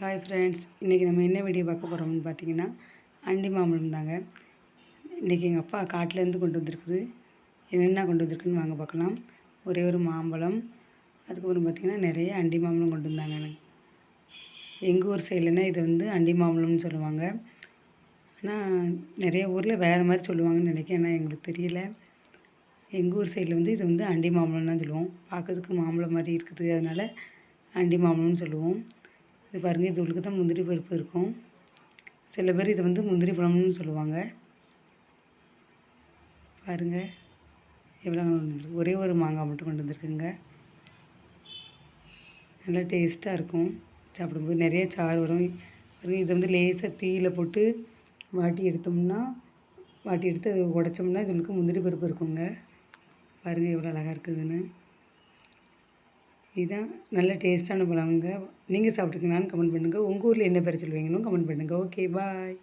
Hi friends இன்றைக்கி நம்ம என்ன வீடியோ பார்க்க போகிறோம்னு பார்த்தீங்கன்னா அண்டி மாம்பழம் தாங்க. இன்றைக்கி எங்கள் அப்பா காட்டிலேருந்து கொண்டு வந்திருக்குது. என்னென்ன கொண்டு வந்திருக்குன்னு வாங்க பார்க்கலாம். ஒரே ஒரு மாம்பழம். அதுக்கப்புறம் பார்த்திங்கன்னா நிறைய அண்டி மாம்பழம் கொண்டு வந்தாங்க. எங்கள் ஊர் சைட்லனா இதை வந்து அண்டி மாம்பழம்னு சொல்லுவாங்க. ஆனால் நிறைய ஊரில் வேறு மாதிரி சொல்லுவாங்கன்னு நினைக்கிறேன். ஆனால் எங்களுக்கு தெரியல. எங்கள் ஊர் சைடில் வந்து இது வந்து அண்டி மாம்பழம் தான் சொல்லுவோம். பார்க்கறதுக்கு மாம்பழம் மாதிரி இருக்குது. அதனால் அண்டி மாம்பழம்னு சொல்லுவோம். இது பாருங்கள் இது உள்ளுக்கு தான் முந்திரி பருப்பு இருக்கும். சில பேர் இதை வந்து முந்திரி பழம்னு சொல்லுவாங்க. பாருங்கள் எவ்வளோ கொண்டு ஒரே ஒரு மாங்காய் மட்டும் கொண்டு வந்திருக்குங்க. நல்லா டேஸ்ட்டாக இருக்கும். சாப்பிடும்போது நிறைய சாறு வரும். பாருங்கள் இதை வந்து லேசாக தீயில் போட்டு வாட்டி எடுத்தோம்னா வாட்டி எடுத்து அதை உடச்சோம்னா இதுக்கு முந்திரி பருப்பு இருக்குங்க. பாருங்கள் எவ்வளோ அழகாக இருக்குதுன்னு. இதுதான் நல்ல டேஸ்ட்டான பழங்க நீங்கள் சாப்பிட்ருக்கீங்களான்னு கமெண்ட் பண்ணுங்கள் உங்கள் ஊரில் என்ன பேர் சொல்லுவீங்கன்னு கமெண்ட் பண்ணுங்கள் ஓகே பாய்.